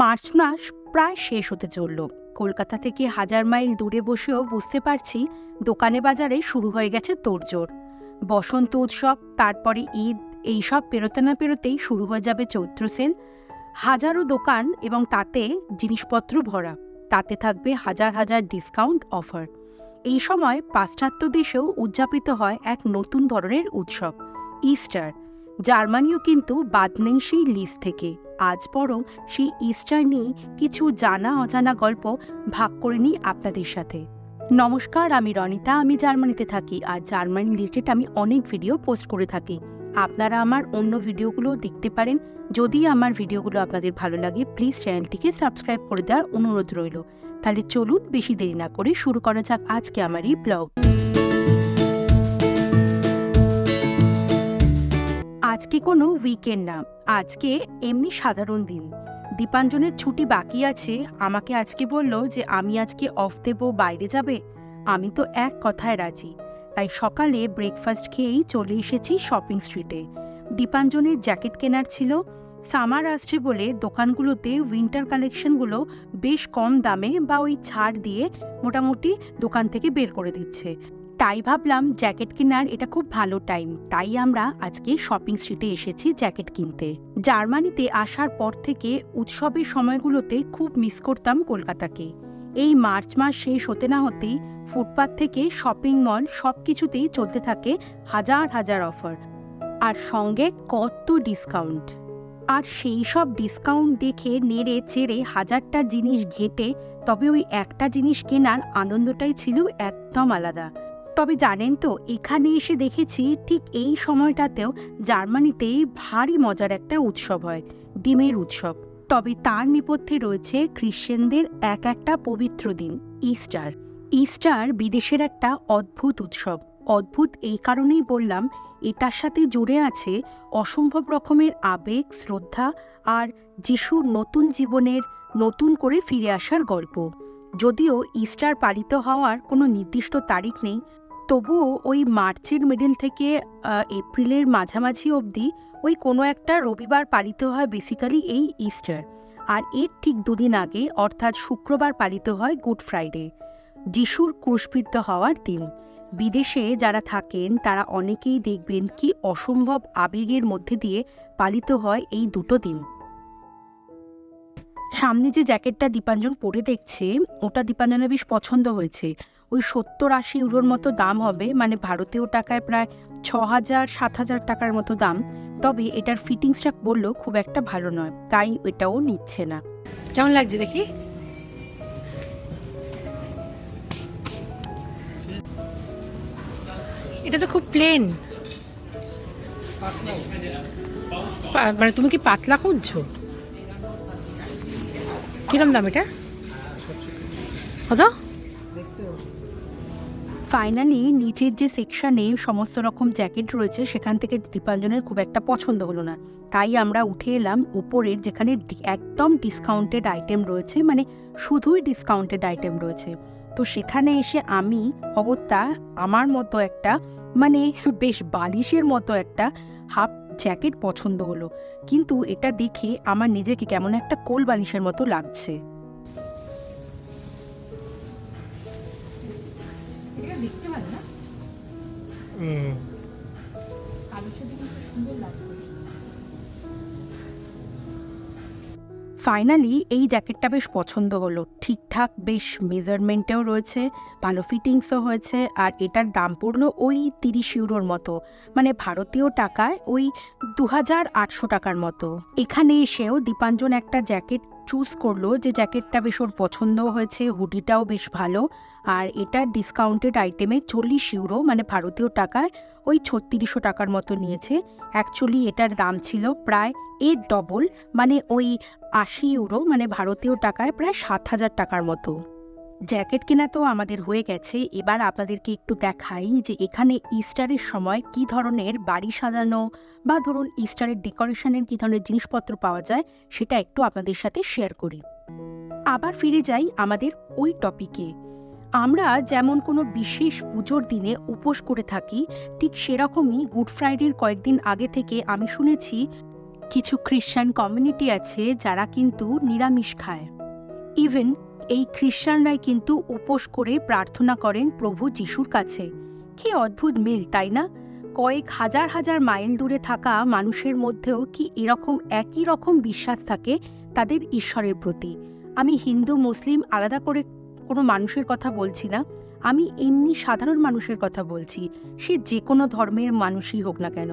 March মাস প্রায় শেষ হতে চলল। কলকাতা থেকে হাজার মাইল দূরে বসেও বুঝতে পারছি দোকানে বাজারে শুরু হয়ে গেছে তোড়জোড়। বসন্ত উৎসব, তারপরে ঈদ, এইসব পেরোতে না পেরোতেই শুরু হয়ে যাবে চৈত্র সেল। হাজারো দোকান এবং তাতে জিনিসপত্র ভরা, তাতে থাকবে হাজার হাজার ডিসকাউন্ট অফার। এই সময় পাশ্চাত্য দেশেও উদযাপিত হয় এক নতুন ধরনের উৎসব, ইস্টার। জার্মানিও কিন্তু বাদ নেই সেই লিস্ট থেকে। আজ বরং সেই ইস্টার নিয়ে কিছু জানা অজানা গল্প ভাগ করে নিই আপনাদের সাথে। নমস্কার, আমি রনিতা, আমি জার্মানিতে থাকি। আর জার্মানি রিলেটেড আমি অনেক ভিডিও পোস্ট করে থাকি। আপনারা আমার অন্য ভিডিওগুলো দেখতে পারেন। যদি আমার ভিডিওগুলো আপনাদের ভালো লাগে প্লিজ চ্যানেলটিকে সাবস্ক্রাইব করে দেওয়ার অনুরোধ রইল। তাহলে চলুন বেশি দেরি না করে শুরু করা যাক আজকে আমার এই ব্লগ আজকে কোনো উইকেন্ড না, আজকে এমনি সাধারণ দিন। দীপাঞ্জনের ছুটি বাকি আছে, আমাকে আজকে বলল যে আমি আজকে অফ দেব, বাইরে যাবে। আমি তো এক কথায় রাজি। তাই সকালে ব্রেকফাস্ট খেয়েই চলে এসেছি শপিং স্ট্রিটে দীপাঞ্জনের জ্যাকেট কেনার ছিল, সামার আসছে বলে দোকানগুলোতে উইন্টার কালেকশনগুলো বেশ কম দামে বা ওই ছাড় দিয়ে মোটামুটি দোকান থেকে বের করে দিচ্ছে। তাই ভাবলাম জ্যাকেট কেনার এটা খুব ভালো টাইম। তাই আমরা আজকে শপিং স্ট্রিটে এসেছি জ্যাকেট কিনতে। জার্মানিতে আসার পর থেকে উৎসবের সময়গুলোতে খুব মিস করতাম কলকাতাকে। এই মার্চ মাস শেষ হতে না হতেই ফুটপাথ থেকে শপিং মল সব কিছুতেই চলতে থাকে হাজার হাজার অফার। আর সঙ্গে কত ডিসকাউন্ট। আর সেই সব ডিসকাউন্ট দেখে, নেড়ে, চেড়ে হাজারটা জিনিস ঘেটে, তবে ওই একটা জিনিস কেনার আনন্দটাই ছিল একদম আলাদা। তবে জানেন তো, এখানে এসে দেখেছি ঠিক এই সময়টাতেও জার্মানিতে ভারী মজার একটা উৎসব হয়, ডিমের উৎসব। তবে তার নেপথ্যে রয়েছে খ্রিশ্চানদের এক একটা পবিত্র দিন, ইস্টার। ইস্টার বিদেশের একটা অদ্ভুত উৎসব। অদ্ভুত এই কারণেই বললাম, এটার সাথে জুড়ে আছে অসম্ভব রকমের আবেগ, শ্রদ্ধা আর যিশুর নতুন জীবনের নতুন করে ফিরে আসার গল্প। যদিও ইস্টার পালিত হওয়ার কোনো নির্দিষ্ট তারিখ নেই তবুও ওই মার্চের মিডিল থেকে এপ্রিলের মাঝামাঝি অবধি ওই কোনো একটা রবিবার পালিত হয় বেসিক্যালি এই ইস্টার আর এর ঠিক দুদিন আগে অর্থাৎ শুক্রবার পালিত হয় গুড ফ্রাইডে যিশুর ক্রুশবিদ্ধ হওয়ার দিন। বিদেশে যারা থাকেন, তারা অনেকেই দেখবেন কি অসম্ভব আবেগের মধ্যে দিয়ে পালিত হয় এই দুটো দিন। সামনে যে জ্যাকেটটা দীপাঞ্জন পরে দেখছে, ওটা দীপাঞ্জনের বেশ পছন্দ হয়েছে। ওই সত্তর আশি ইউরোর মতো দাম হবে মানে ভারতীয় টাকায় প্রায় ছ হাজার সাত হাজার টাকার মতো দাম। তবে এটার ফিটিংসটা বলল খুব একটা ভালো নয়, তাই এটাও নিচ্ছে না। কেমন লাগছে দেখি? এটা তো খুব প্লেন মানে তুমি কি পাতলা খুঁজছো? কিরম দাম এটা? ফাইনালি নিচের যে সেকশনে সমস্ত রকম জ্যাকেট রয়েছে, সেখান থেকে দীপাঞ্জনের খুব একটা পছন্দ হলো না। তাই আমরা উঠে এলাম উপরের যেখানে একদম ডিসকাউন্টেড আইটেম রয়েছে মানে শুধুই ডিসকাউন্টেড আইটেম রয়েছে। তো সেখানে এসে আমি অগত্যা আমার মতো একটা মানে বেশ বালিশের মতো একটা হাফ জ্যাকেট পছন্দ হলো কিন্তু এটা দেখে আমার নিজেকে কেমন একটা কোল বালিশের মতো লাগছে। দেখতে না? ফাইনালি এই জ্যাকেটটা বেশ পছন্দ হলো। ঠিকঠাক বেশ মেজারমেন্টেও রয়েছে, ভালো ফিটিংসও হয়েছে, আর এটার দাম পড়ল ওই তিরিশ ইউরোর মতো। মানে ভারতীয় টাকায় ওই দু হাজার আটশো টাকার মতো। এখানে এসেও দীপাঞ্জন একটা জ্যাকেট চুজ করল যে জ্যাকেটটা বেশ ওর পছন্দও হয়েছে হুডিটাও বেশ ভালো। আর এটা ডিসকাউন্টেড আইটেমে চল্লিশ ইউরো মানে ভারতীয় টাকায় ওই ছত্রিশশো টাকার মতো নিয়েছে। অ্যাকচুয়ালি এটার দাম ছিল প্রায় এর ডবল মানে ওই আশি ইউরো মানে ভারতীয় টাকায় প্রায় সাত হাজার টাকার মতো। জ্যাকেট কেনা তো আমাদের হয়ে গেছে। এবার আপনাদেরকে একটু দেখাই যে এখানে ইস্টারের সময় কি ধরনের বাড়ি সাজানো বা ধরুন ইস্টারের ডেকোরেশনের কী ধরনের জিনিসপত্র পাওয়া যায়, সেটা একটু আপনাদের সাথে শেয়ার করি। আবার ফিরে যাই আমাদের ওই টপিকে আমরা যেমন কোনো বিশেষ পুজোর দিনে উপোস করে থাকি, ঠিক সেরকমই গুড ফ্রাইডের কয়েকদিন আগে থেকে আমি শুনেছি কিছু খ্রিশ্চান কমিউনিটি আছে যারা কিন্তু নিরামিষ খায়। ইভেন এই খ্রিস্টানরাই কিন্তু উপোস করে প্রার্থনা করেন প্রভু যিশুর কাছে। কি অদ্ভুত মিল, তাই না? কয়েক হাজার হাজার মাইল দূরে থাকা মানুষের মধ্যেও কি এরকম একই রকম বিশ্বাস থাকে তাদের ঈশ্বরের প্রতি? আমি হিন্দু, মুসলিম, আলাদা করে কোনো মানুষের কথা বলছি না। আমি এমনি সাধারণ মানুষের কথা বলছি। সে যে কোনো ধর্মের মানুষই হোক না কেন।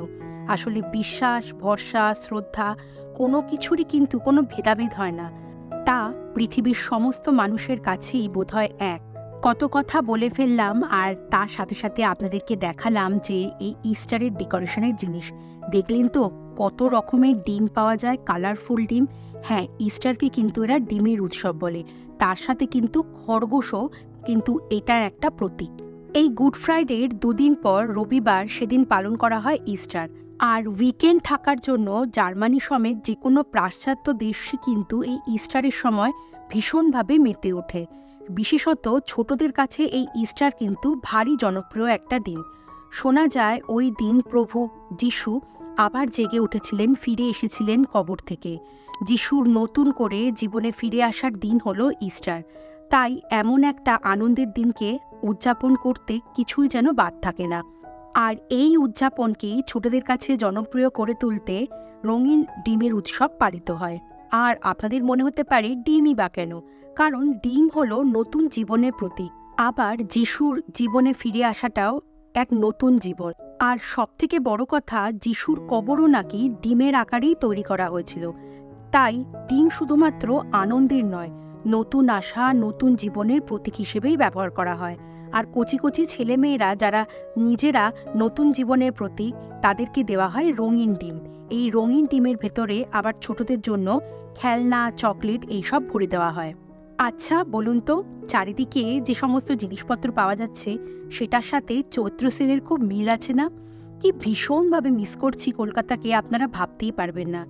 আসলে বিশ্বাস, ভরসা, শ্রদ্ধা কোনো কিছুরই কিন্তু কোনো ভেদাভেদ হয় না। তা পৃথিবীর সমস্ত মানুষের কাছেই বোধহয় এক। কত কথা বলে ফেললাম আর তার সাথে সাথে আপনাদেরকে দেখালাম যে এই ইস্টারের ডেকোরেশনের জিনিস। দেখলেন তো কত রকমের ডিম পাওয়া যায় কালারফুল ডিম। হ্যাঁ ইস্টারকে কিন্তু এরা ডিমের উৎসব বলে। তার সাথে কিন্তু খরগোশও কিন্তু এটার একটা প্রতীক। এই গুড ফ্রাইডের দুদিন পর রবিবার সেদিন পালন করা হয় ইস্টার আর উইকেন্ড থাকার জন্য জার্মানি সমেত যে কোনো পাশ্চাত্য দেশই কিন্তু এই ইস্টারের সময় ভীষণভাবে মেতে ওঠে। বিশেষত ছোটদের কাছে এই ইস্টার কিন্তু ভারী জনপ্রিয় একটা দিন। শোনা যায় ওই দিন প্রভু যিশু আবার জেগে উঠেছিলেন, ফিরে এসেছিলেন কবর থেকে। যিশুর নতুন করে জীবনে ফিরে আসার দিন হলো ইস্টার তাই এমন একটা আনন্দের দিনকে উদযাপন করতে কিছুই যেন বাদ থাকে না। আর এই উদযাপনকেই ছোটদের কাছে জনপ্রিয় করে তুলতে রঙিন ডিমের উৎসব পালিত হয়। আর আপনাদের মনে হতে পারে ডিমই বা কেন? কারণ ডিম হলো নতুন জীবনের প্রতীক। আবার যিশুর জীবনে ফিরে আসাটাও এক নতুন জীবন। আর সবথেকে বড় কথা, যিশুর কবরও নাকি ডিমের আকারেই তৈরি করা হয়েছিল। তাই ডিম শুধুমাত্র আনন্দের নয়, নতুন আশা, নতুন জীবনের প্রতীক হিসেবেই ব্যবহার করা হয়। আর কচি কচি ছেলেমেয়েরা যারা নিজেরা নতুন জীবনের প্রতি তাদেরকে দেওয়া হয় রঙিন ডিম। এই রঙিন ডিমের ভেতরে আবার ছোটদের জন্য খেলনা, চকলেট এইসব ভরে দেওয়া হয়। আচ্ছা বলুন তো, চারিদিকে যে সমস্ত জিনিসপত্র পাওয়া যাচ্ছে, সেটার সাথে চৈত্র সেলের খুব মিল আছে না? কি ভীষণভাবে মিস করছি কলকাতাকে, আপনারা ভাবতেই পারবেন না।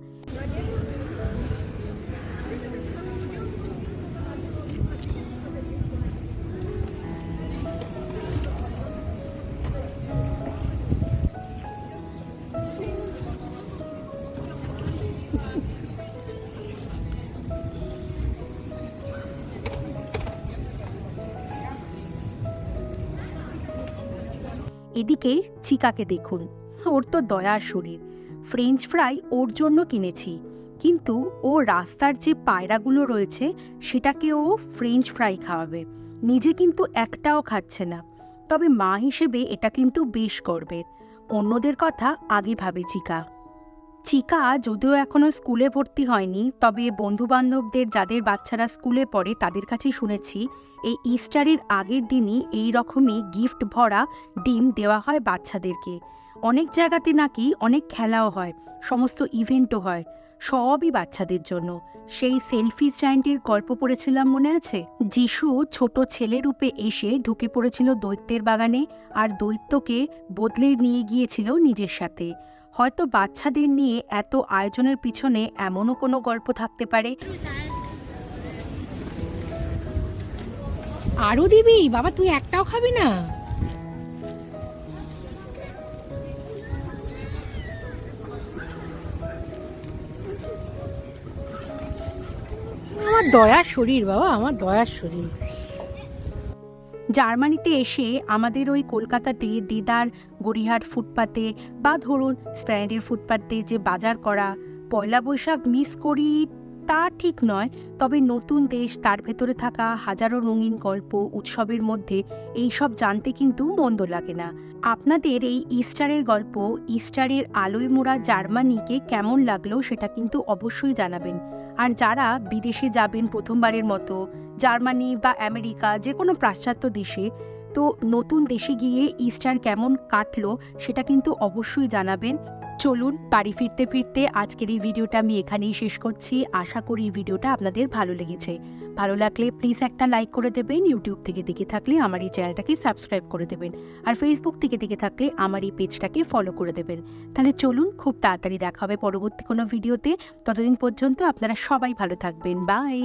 এদিকে চিকাকে দেখুন। ওর তো দয়ার শরীর। ফ্রেঞ্চ ফ্রাই ওর জন্য কিনেছি। কিন্তু ও রাস্তার যে পায়রাগুলো রয়েছে, সেটাকে ও ফ্রেঞ্চ ফ্রাই খাওয়াবে। নিজে কিন্তু একটাও খাচ্ছে না। তবে মা হিসেবে এটা কিন্তু বেশ করবে। অন্যদের কথা আগে ভাবে চিকা। চিকা যদিও এখনও স্কুলে ভর্তি হয়নি, তবে বন্ধুবান্ধবদের যাদের বাচ্চারা স্কুলে পড়ে তাদের কাছেই শুনেছি, এই ইস্টারের আগের দিনই এই রকমই গিফট ভরা ডিম দেওয়া হয় বাচ্চাদেরকে। অনেক জায়গাতে নাকি অনেক খেলাও হয়, সমস্ত ইভেন্টও হয়, সবই বাচ্চাদের জন্য। সেই সেলফি জায়েন্টের গল্প পড়েছিলাম মনে আছে? যিশু ছোট ছেলে রূপে এসে ঢুকে পড়েছিল দৈত্যের বাগানে আর দৈত্যকে বদলে নিয়ে গিয়েছিল নিজের সাথে। হয়তো বাচ্চাদের নিয়ে এত আয়োজনের পিছনে এমনও কোনো গল্প থাকতে পারে? আরও দিবি? বাবা, তুই একটাও খাবি না? আমার দয়ার শরীর, বাবা, আমার দয়ার শরীর। জার্মানিতে এসে আমাদের ওই কলকাতাতে দিদার গড়িহাট ফুটপাতে বা ধরুন স্প্যান্ডের ফুটপাতে যে বাজার করা পয়লা বৈশাখ মিস করি তা ঠিক নয়, তবে নতুন দেশ তার ভেতরে থাকা হাজারো রঙিন গল্প, উৎসবের মধ্যে এই সব জানতে কিন্তু মন্দ লাগে না। আপনাদের এই ইস্টারের গল্প, ইস্টারের আলোয় মোড়া জার্মানিকে কেমন লাগল সেটা কিন্তু অবশ্যই জানাবেন। আর যারা বিদেশে যাবেন প্রথমবারের মতো, জার্মানি বা আমেরিকা যে কোনো পাশ্চাত্য দেশে, তো নতুন দেশে গিয়ে ইস্টার কেমন কাটলো সেটা কিন্তু অবশ্যই জানাবেন। চলুন বাড়ি ফিরতে ফিরতে আজকের এই ভিডিওটা আমি এখানেই শেষ করছি। আশা করি এই ভিডিওটা আপনাদের ভালো লেগেছে। ভালো লাগলে প্লিজ একটা লাইক করে দেবেন। ইউটিউব থেকে দেখে থাকলে আমার এই চ্যানেলটাকে সাবস্ক্রাইব করে দেবেন। আর ফেসবুক থেকে দেখে থাকলে আমার এই পেজটাকে ফলো করে দেবেন। তাহলে চলুন খুব তাড়াতাড়ি দেখা হবে পরবর্তী কোনো ভিডিওতে। ততদিন পর্যন্ত আপনারা সবাই ভালো থাকবেন। বাই